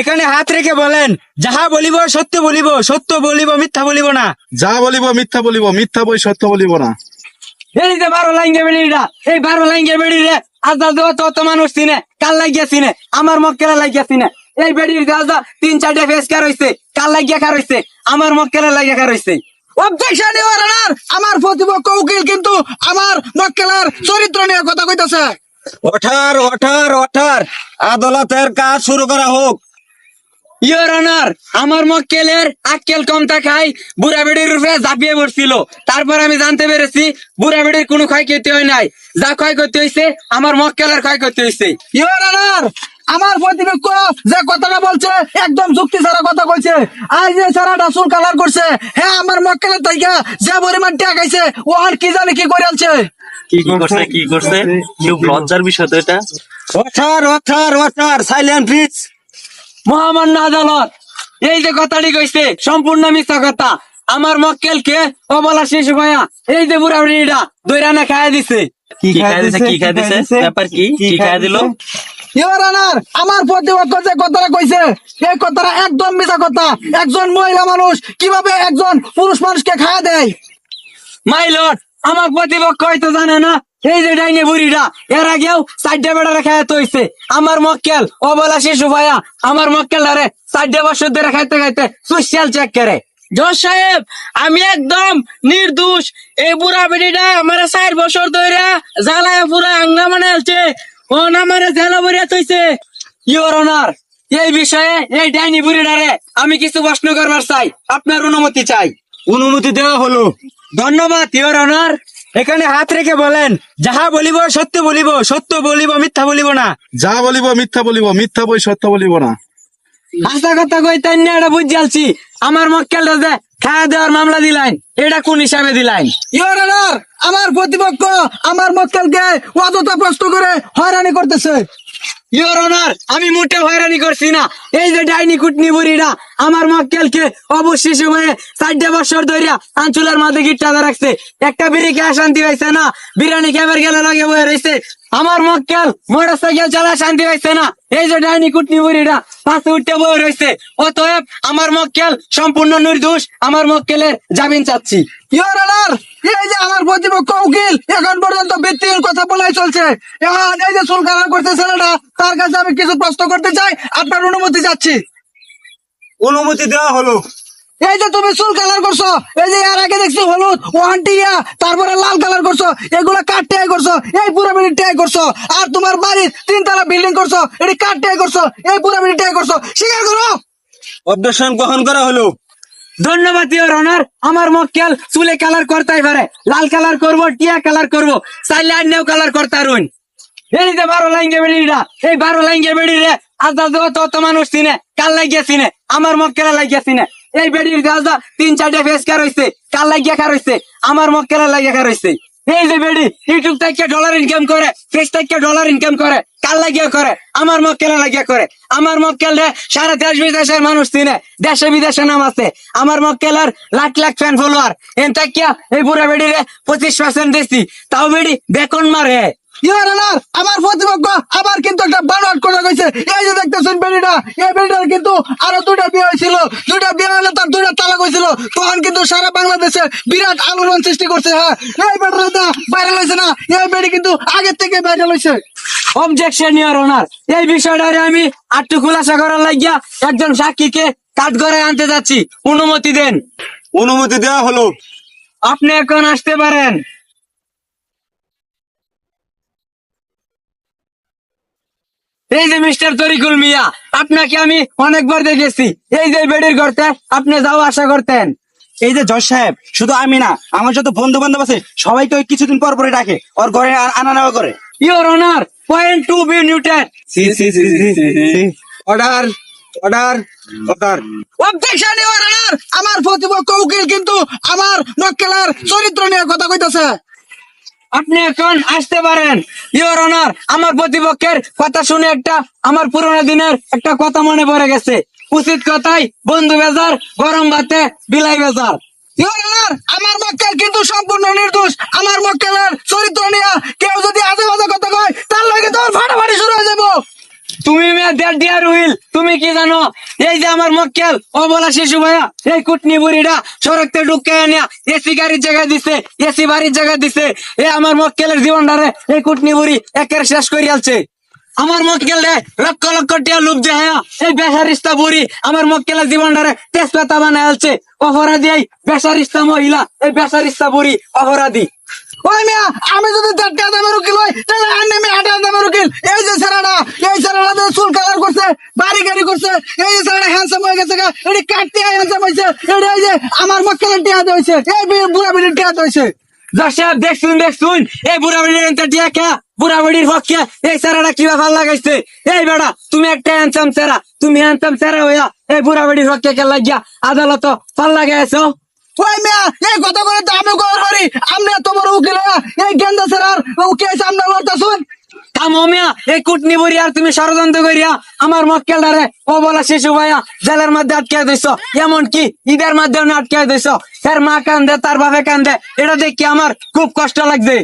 এখানে হাত রেখে বলেন যাহা বলিব সত্য বলিব সত্য বলিব মিথ্যা বলিব না। যা বলিব মিথ্যা বলিব মিথ্যা বই সত্য বলিব না। এই যে বারো লাইঙ্গে বেড়িটা এই বারো লাইঙ্গে বেড়ি রে আজ দেওয়া তো অত মানুষ চিনে কাল লাগিয়া চিনে? আমার মক্কেলা লাগিয়া চিনে। এই বেড়ির দাদা তিন চারটে ফেস কার হইছে কাল লাগিয়া কার হইছে? আমার মক্কেলা লাগিয়া কার হইছে। অবজেকশন ইওর অনার আমার প্রতিপক্ষ উকিল কিন্তু আমার মক্কেলের চরিত্র নিয়ে কথা কইতাছে। ওঠার ওঠার ওঠার আদালতের কাজ শুরু করা হোক। ইয়োর অনার আমার মক্কেলের আক্কেল কম থাকায় বুড়া বেড়ির রূপে ঝাঁপিয়ে পড়ছিল। তারপর আমি জানতে পেরেছি বুড়া বেড়ির কোনো ক্ষয়ক্ষতি হয় নাই। যা ক্ষয়ক্ষতি হয়েছে আমার মক্কেলের ক্ষয়ক্ষতি হয়েছে ইওর অনার আমার প্রতিপক্ষ যে কথাটা বলছে একদম যুক্তি ছাড়া কথা কইছে আজ যে সারাটা চুল কালার করছে হ্যাঁ আমার মক্কেলের তাইকা যে পরিমাণ টাকা খাইছে ও আর কি জানে কি করে আলছে কি করছে কি করছে? লজ্জার বিষয় তো এটা। ওঠার ওঠার ওঠার সাইলেন্ট প্লিজ মহামান্য আদালত। এই যে কথাটি কইছে সম্পূর্ণ মিথ্যা কথা। আমার মক্কেলকে অবলা শিশু ভাইয়া এই যে বুড়া বুড়িটা দৈরানা খাইয়া দিছে। কি খাই দিছে কি খাই দিছে? ব্যাপার কি? কি খাই দিল? আমার প্রতিপক্ষ যে কথাটা কইছে। এই কথাটা একদম মিথ্যা কথা। একজন মহিলা মানুষ কীভাবে একজন পুরুষ মানুষকে দেয়? মাই লর্ড আমার প্রতিপক্ষ হয়তো জানে না। এই যে ডাইনে বুড়িটা এর আগেও চারটে বেড়া খাইয়া তৈছে আমার মক্কেল অবলা শিশু ভাইয়া আমার মক্কেল আরে চারটে বছর ধরে খাইতে খাইতে সোশ্যাল চেক করে। জজ সাহেব আমি একদম নির্দোষ। এই বুড়া বেড়িটা আমার চার বছর ধরে জ্বালায় পুরা আঙ্গা মানে আলছে ও না মানে জেলা বরিয়া তৈছে ইওর অনার এই বিষয়ে এই ডাইনি বুড়িটারে আমি কিছু প্রশ্ন করবার চাই। আপনার অনুমতি চাই। অনুমতি দেওয়া হলো। ধন্যবাদ ইওর অনার এখানে হাত রেখে বলেন যাহা বলিব সত্য বলিব সত্য বলিব মিথ্যা বলিব না। যা বলিব মিথ্যা বলিব মিথ্যা বই সত্য বলিব না। হাসা কথা কই তাই না এটা বুঝ আলছি আমার মক্কেল যে খাওয়া দেওয়ার মামলা দিলাইন এটা কোন হিসাবে দিলাইন? ইওর অনার আমার প্রতিপক্ষ আমার মক্কেলকে অযথা প্রশ্ন করে হয়রানি করতেছে। ইওর অনার আমি মোটে হয়রানি করছি না। এই যে ডাইনি কুটনি বুড়িটা আমার মক্কেলকে অবশ্যই সময়ে চারটে বছর ধরিয়া আঞ্চলের মাঝে গিট্টা রাখছে। একটা বিড়ি খেয়ে শান্তি পাইছে না, বিরিয়ানি খেবার গেলে লাগে বয়ে রয়েছে আমার মক্কেল মোটর সাইকেল চালা শান্তি পাইছে না। এই যে ডাইনি কুটনি বুড়িটা পাশে উঠতে বয়ে রয়েছে অতএব আমার মক্কেল সম্পূর্ণ নির্দোষ, আমার মক্কেলের জামিন চাচ্ছি। ইওর অনার এই যে আমার প্রতিপক্ষ উকিল এখন পর্যন্ত ভিত্তিহীন কথা বলাই চলছে। এখন এই যে চুল কালার করতে ছেলেটা তার কাছে আমি কিছু প্রশ্ন করতে চাই আপনার অনুমতি চাচ্ছি। অনুমতি দেওয়া হলো। এই যে তুমি চুল কালার করছ এই যে এর আগে দেখছি হলুদ ওয়ান্টিয়া তারপরে লাল কালার করছ এগুলো কাঠ টেয়াই করছ? এই পুরো মিনিট টেয়াই করছ। আর তোমার বাড়ির তিনতলা বিল্ডিং করছ এটি কাঠ টেয়াই করছ? এই পুরো বিল্ডিং টেয়াই করছ। স্বীকার করো। অবদর্শন গ্রহণ করা হলো। ধন্যবাদ ইওর অনার আমার মক্কেল চুলে কালার করতেই পারে। লাল কালার করব, টিয়া কালার করব। চাইলে আর নেও কালার করতে রুন এই যে বারো লাইঙ্গে বেড়িটা এই বারো লাইঙ্গে বেড়ি রে। আজ তত মানুষ চিনে। কাল লাগিয়া চিনে? আমার মক্কেলা লাগিয়া চিনে। এই বেড়ির গাছ তিন চারটে ফেস কার হইছে। কাল লাগিয়া কার হইছে? আমার মক্কেলা লাগিয়া কার হইছে। এই যে বেড়ি ইউটিউব থেকে ডলার ইনকাম করে ফেস থেকে ডলার ইনকাম করে কাল লাগিয়া করে? আমার মক্কেলা লাগিয়া করে? আমার মক্কেল সারা দেশ বিদেশের মানুষ চিনে, দেশে বিদেশে নাম আছে। আমার মক্কেলার লাখ লাখ ফ্যান ফলোয়ার এন থাকিয়া এই পুরা বেড়ি রে পঁচিশ পার্সেন্ট দিচ্ছি তাও বেড়ি বেকন মারে। অনার আমার প্রতিপক্ষ আবার কিন্তু একটা বানোয়াট করে কইছে। এই যে দেখতেছেন বেড়িটা এই বেড়িটার কিন্তু আরও দুইটা বিয়ে হয়েছিল। দুইটা বিয়ে হলে তার দুইটা তালাক হয়েছিল। তখন কিন্তু সারা বাংলাদেশে বিরাট আলোড়ন সৃষ্টি করছে হ্যাঁ। এই বেড়িটা ভাইরাল হয়েছে না। এই বেড়ি কিন্তু আগের থেকে ভাইরাল হয়েছে অবজেকশন ইওর অনার এই বিষয়টারে আমি আটটু খুলাসা করার লাগিয়া একজন সাক্ষীকে কাঠগড়ায় আনতে যাচ্ছি। অনুমতি দেন। অনুমতি দেওয়া হলো। আপনি এখন আসতে পারেন। এই যে মিস্টার তরিকুল মিয়া আপনাকে আমি অনেকবার দেখেছি। এই যে বেডের করতে আপনি যাও আশা করতেন। এই যে জজ সাহেব শুধু আমি না আমার যত বন্ধু বান্ধব আছে সবাইকে ওই কিছুদিন পর পরে ডাকে ওর ঘরে আনা নেওয়া করে। Your honour point to be noted order order order objection your honour আমার প্রতিপক্ষ উকিল কিন্তু আমার মক্কেলের চরিত্র নিয়ে কথা কইতাছে। আপনি এখন আসতে পারেন। ইওর অনার আমার প্রতিপক্ষের কথা শুনে একটা, আমার পুরোনো দিনের একটা কথা মনে পড়ে গেছে। উচিত কথাই, বন্ধু বেজার, গরম ভাতে বিলাই বেজার। আমার মক্কেল কিন্তু সম্পূর্ণ নির্দোষ। আমার মক্কেলের চরিত্র নিয়ে কেউ যদি আজে বাজে কথা কয়, তার লাগে তো ফাটাফাটি শুরু হয়ে যাব। তুমি ডিয়ার উইল তুমি কি জানো? এই যে আমার মক্কেল অবলা শিশু ভাইয়া, এই কুটনি বুড়িটা সড়কতে ঢুকে আনিয়া এসি গাড়ির জায়গা দিছে এসি বাড়ির জায়গা দিছে। এ আমার মক্কেলের জীবনটারে এই কুটনি বুড়ি একের শেষ করে আলছে। আমার মক্কেল রে লক্ষ লক্ষ টিয়া লুপ যে হ্যাঁ এই বেসারিস্তা বুড়ি আমার মক্কেলের জীবনটারে তেজপাতা বানায় আলছে। অপরাধী এই বেসারিস্তা মহিলা, এই বেসারিস্তা বুড়ি অপরাধী। ওই মিয়া, আমি যদি চারটে দামের উকিল হই, তাহলে আর নেমে দামের উকিল। এই যে স্যারাটা এই তো চুল কালার করছে, বাড়ি গাড়ি করছে, এই যে স্যারাটা হ্যান্ডসাম হয়ে গেছে এটি কাটতে হ্যান্ডসাম হয়েছে এটা এই যে আমার মক্কেলের টিয়া হয়েছে এই বুড়া বিড়ির টিয়া হয়েছে দর্শক, দেখছুন এই বুড়া বুড়ির টিয়া কে? বুড়া বুড়ির পক্ষে এই সারাটা কিবা ভালো লাগাইছে? এই বেড়া তুমি একটা হ্যান্ডসাম সেরা তুমি হ্যান্ডসাম সেরা হইয়া এই বুড়া বুড়ির কে লাগিয়া আদালত ভালো লাগাইছো ওই মিয়া এই কথা করে তো আমি কল করি। আমরা তোমার উকিল এই গেন্দা স্যার উকিল সামনে লড়তা থামো মিয়া এই কুটনি বুড়ি আর তুমি ষড়যন্ত্র করিয়া আমার মক্কেলটারে ও বলা শিশু ভাইয়া জেলের মধ্যে আটকে দিছ। এমন কি ঈদের মাধ্যমে আটকে দিছ। এর মা কান্দে তার বাপে কান্দে এটা দেখি আমার খুব কষ্ট লাগছে।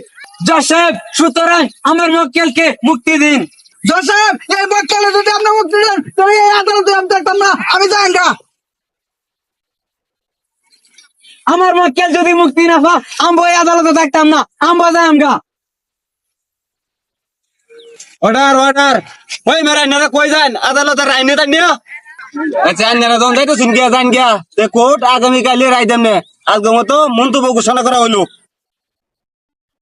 জসেফ সুতরাং আমার মক্কেলকে মুক্তি দিন। জোসেফ এই মক্কেলে যদি আপনি মুক্তি দেন তাহলে এই আদালতে আমি দেখতাম না আমি যাই গা আমার মক্কেল যদি মুক্তি না পা আমবো এই আদালতে থাকতাম না আমবো যাই আমগা অর্ডার অর্ডার ওই মেরা নেরা কই যান? আদালতের রায় তার নিয়া। আচ্ছা আইনেরা জন যাইতো গিয়া জান গিয়া। তে কোর্ট আগামী কালে রায় দেন আজকে মতো মন্তব্য ঘোষণা করা হলো